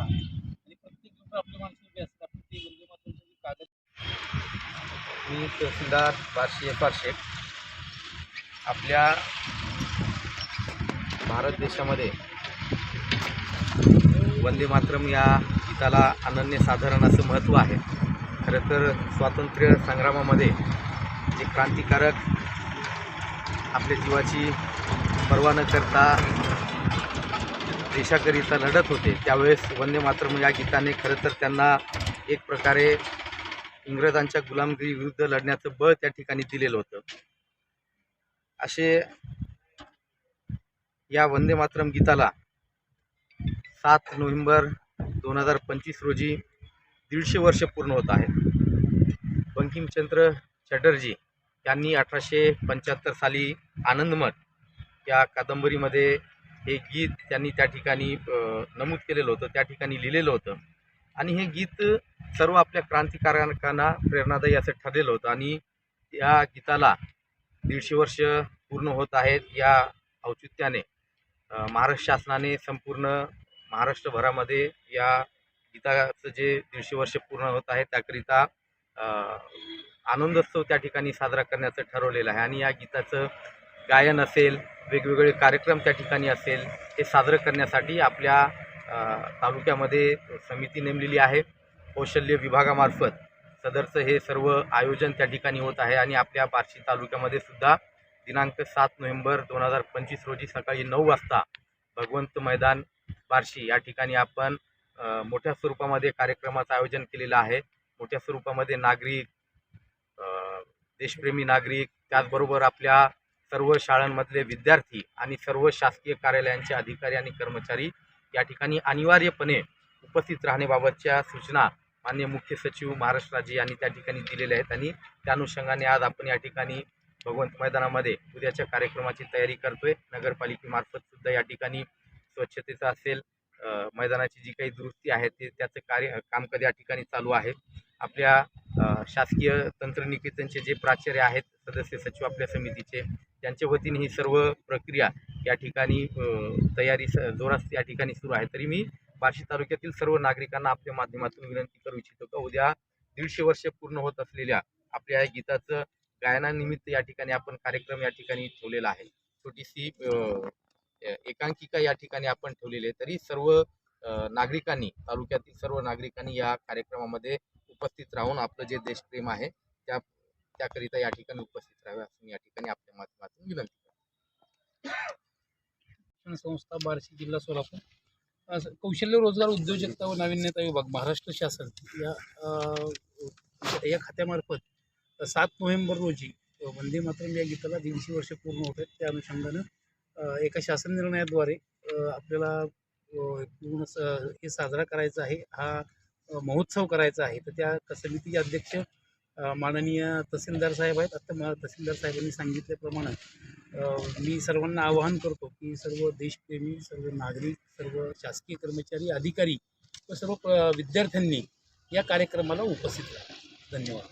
आणि प्रत्येक लोक आपल्या माणसं उभी असतात आपण ते वंदे मातरमचे जे कागद मी तहसीलदार बारशे पारशे आपल्या भारत देशामध्ये वंदे मातरम या गीताला अनन्यसाधारण असं महत्त्व आहे. खरं तर स्वातंत्र्य संग्रामामध्ये जे क्रांतिकारक आपल्या जीवाची पर्वा न करता देशाकरिता लढत होते त्यावेळेस वंदे मातरम या गीताने खरं तर त्यांना एक प्रकारे इंग्रजांच्या गुलामगिरी विरुद्ध लढण्याचं बळ त्या ठिकाणी दिलेलं होतं. असे या वंदे मातरम गीताला सात नोव्हेंबर दोन हजार पंचवीस रोजी दीडशे वर्ष पूर्ण होत आहेत. बंकिमचंद्र चटर्जी यांनी अठराशे पंच्याहत्तर साली आनंदमठ या कादंबरीमध्ये हे गीत त्यांनी त्या ठिकाणी नमूद केलेलं होतं त्या ठिकाणी लिहिलेलं होतं. आणि हे गीत सर्व आपल्या क्रांतिकारकांना प्रेरणादायी असं ठरलेलं होतं. आणि या गीताला दीडशे वर्ष पूर्ण होत आहेत. या औचित्याने महाराष्ट्र शासनाने संपूर्ण महाराष्ट्रभरामध्ये या गीताचं जे दीडशे वर्ष पूर्ण होत आहे त्याकरिता आनंदोत्सव त्या ठिकाणी साजरा करण्याचं ठरवलेलं आहे. आणि या गीताचं गायन असेल वेगवेगळे कार्यक्रम त्या ठिकाणी असेल हे साजरं करण्यासाठी आपल्या तालुक्यामध्ये समिती नेमलेली आहे कौशल्य विभागामार्फत. सदरचं हे सर्व आयोजन त्या ठिकाणी होत आहे आणि आपल्या बार्शी तालुक्यामध्ये सुद्धा दिनांक सात नोव्हेंबर दोन हजार पंचवीस रोजी सकाळी नऊ वाजता भगवंत मैदान बार्शी या ठिकाणी आपण मोठ्या स्वरूपामध्ये कार्यक्रमाचं आयोजन केलेलं आहे. मोठ्या स्वरूपामध्ये नागरिक देशप्रेमी नागरिक त्याचबरोबर आपल्या सर्व शाळांमधले विद्यार्थी आणि सर्व शासकीय कार्यालयांचे अधिकारी आणि कर्मचारी या ठिकाणी अनिवार्यपणे उपस्थित राहण्याबाबतच्या सूचना माननीय मुख्य सचिव महाराष्ट्र राज्य यांनी त्या ठिकाणी दिलेल्या आहेत आणि त्या अनुषंगाने आज आपण या ठिकाणी भगवंत मैदानामध्ये उद्याच्या कार्यक्रमाची तयारी करतोय. नगरपालिकेमार्फत सुद्धा या ठिकाणी स्वच्छतेचं असेल मैदानाची जी काही दुरुस्ती आहे ते त्याचं कार्य कामकाज या ठिकाणी चालू आहे. आपल्या शासकीय तंत्रनिकेतनचे जे प्राचार्य आहेत सदस्य सचिव आपल्या समितीचे. त्यांच्या वतीने ही सर्व प्रक्रिया या ठिकाणी तयारी स जोरात या ठिकाणी सुरू आहे. तरी मी बार्शी तालुक्यातील सर्व नागरिकांना आपल्या माध्यमातून विनंती करू इच्छितो का उद्या दीडशे वर्ष पूर्ण होत असलेल्या आपल्या या गीताचं गायनानिमित्त या ठिकाणी आपण कार्यक्रम या ठिकाणी ठेवलेला आहे. छोटीशी एकांकिका या ठिकाणी आपण ठेवलेली आहे. तरी सर्व नागरिकांनी तालुक्यातील सर्व नागरिकांनी या कार्यक्रमामध्ये उपस्थित राहून आपलं जे देशप्रेम आहे त्या त्याकरिता या ठिकाणी उपस्थित राहावे असं या ठिकाणी आपल्या माध्यमातून विनंती शिक्षण संस्था बार्शी जिल्हा सोलापूर. असं कौशल्य रोजगार उद्योजकता व नाविन्यता विभाग महाराष्ट्र शासन या या खात्यामार्फत सात नोव्हेंबर रोजी वंदे मातरम या गीताला दीडशे वर्ष पूर्ण होत आहेत. त्या अनुषंगानं एका शासन निर्णयाद्वारे आपल्याला पूर्ण स हे साजरा करायचा आहे. हा महोत्सव करायचा आहे. तर त्या समितीचे अध्यक्ष माननीय तहसीलदार साहेब आहेत. आता मला तहसीलदार साहेबांनी सांगितल्याप्रमाणे मी सर्वांना आवाहन करतो की सर्व देशप्रेमी सर्व नागरिक सर्व शासकीय कर्मचारी अधिकारी व सर्व प्र- विद्यार्थ्यांनी या कार्यक्रमाला उपस्थित राहा. धन्यवाद.